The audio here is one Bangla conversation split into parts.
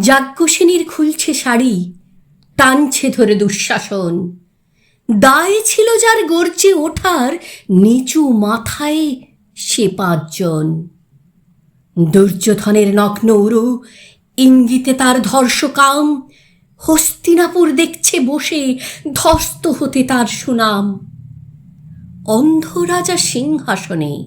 যাজ্ঞসেনীর খুলছে শাড়ি, টানছে ধরে দুঃশাসন। দায়ে ছিল যার গর্জে ওঠার, নিচু মাথায় সে পাঁচজন। দুর্যোধনের নগ্ন উরু, ইঙ্গিতে তার ধর্ষকাম, হস্তিনাপুর দেখছে বসে ধস্ত হতে তার সুনাম। অন্ধ রাজা সিংহাসনে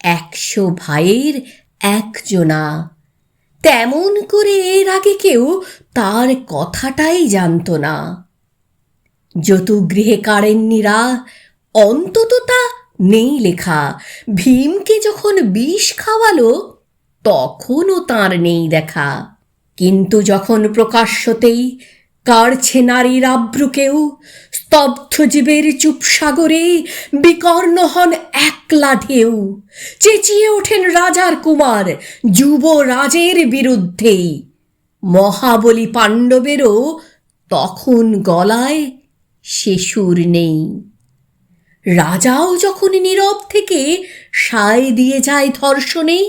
একশো ভাইয়ের একজনা। তেমন করে এর আগে কেউ তার কথাটাই জানতো না। যতুগৃহে কারেন্নিরা, অন্তত তা নেই লেখা। ভীমকে যখন বিষ খাওয়ালো, তখনও তার নেই দেখা। কিন্তু যখন প্রকাশ্যতেই কাড়ছে নারীর আব্রুকেও, স্তব্ধ জীবের চুপ সাগরে বিকর্ণ হন একলা ঢেউ। চেঁচিয়ে ওঠেন রাজার কুমার যুবরাজের বিরুদ্ধেই। মহাবলী পাণ্ডবেরও তখন গলায় সুর নেই। রাজাও যখন নীরব থেকে সায় দিয়ে যায় ধর্ষণে,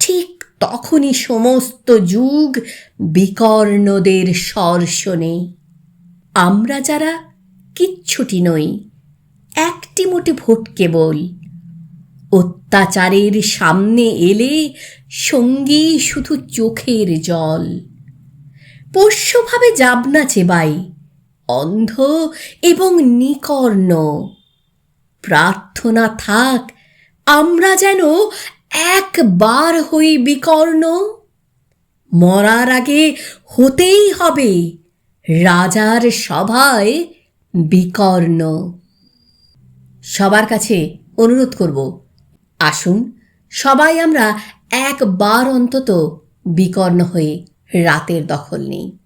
ঠিক তখনই সমস্ত যুগ বিকর্ণদের স্বর্শনে। আমরা যারা কিচ্ছুটি নই, একটি মোটে ভোট কেবল। অত্যাচারের সামনে এলে সঙ্গী শুধু চোখের জল। পোষ্যভাবে যাবনা চেবাই, অন্ধ এবং নিকর্ণ। প্রার্থনা থাক, আমরা যেন একবার হই বিকর্ণ, মরার আগে হতেই হবে রাজার সভায় বিকর্ণ। সবার কাছে অনুরোধ করব, আসুন সবাই আমরা একবার অন্তত বিকর্ণ হয়ে রাতের দখল নেই।